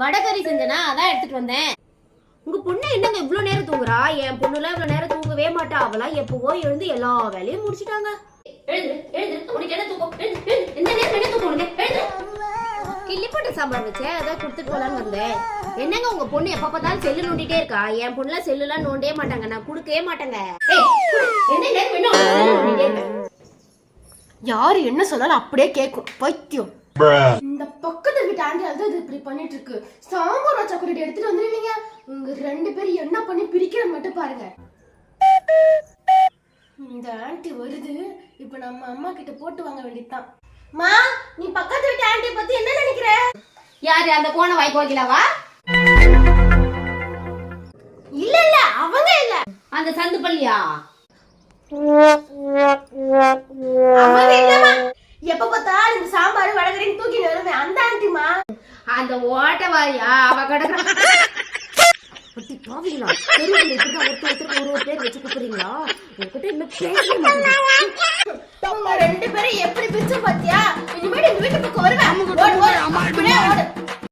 வடகறி செஞ்சனா அதான் எடுத்துட்டு வந்தேன். உங்க பொண்ணு என்னங்க இவ்ளோ நேரம் தூங்குறா? என் பொண்ணுலாம் இவ்ளோ நேரம் தூங்கவே மாட்டா. அவளாம் எப்பவோ எழுந்து எல்லா வேலையும் முடிச்சிட்டாங்க. எழுது எழுது உனக்கு என்ன தூக்கம். எந்த நேரம் என்ன தூக்கம் உனக்கு? எழுது கிள்ளிப்பட்ட சாம்பார் வச்சேன் அதான் கொடுத்துட்டு போலான்னு வந்தேன். என்னங்க உங்க பொண்ணு எப்ப பார்த்தாலும் செல்லு நோண்டிட்டே இருக்கா? என் பொண்ணுலாம் செல்லுலாம் நோண்டவே மாட்டாங்க. நான் கொடுக்கவே மாட்டேங்க. நேரம் என்ன இருக்க? யாரு என்ன சொன்னாலும் அப்படியே கேட்கும் பைத்தியம். ஆண்டி அது இது இப்படி பண்ணிட்டு இருக்கு. சாம்பார் வச்சா கூட எடுத்துட்டு வந்துருவீங்க. உங்க ரெண்டு பேரும் என்ன பண்ணி பிரிக்கிற மட்டும் பாருங்க. இந்த ஆண்டி வருது. இப்ப நம்ம அம்மா கிட்ட போட்டு வாங்க வேண்டியதுதான். மா நீ பக்கத்து வீட்டு ஆண்டி பத்தி என்ன நினைக்கிற? யாரு அந்த போன வாய் கோகிலாவா? இல்ல இல்ல அவங்க இல்ல. அந்த சந்து பள்ளியா எப்ப பார்த்தாலும் இந்த சாம்பார் வடகரையும் தூக்கி வருவேன் அந்த அந்த ஓட்ட வாரியா அவ கிடக்குற பட்டி பாவீங்களா? தெருவுல இப்படி ஒருத்தர் ஒருத்தர் ஒரு ஒரு பேர் வச்சு கூப்பிடுறீங்களா? உங்ககிட்ட இன்னும் ரெண்டு பேரும் எப்படி பிரிச்சு பாத்தியா இனிமே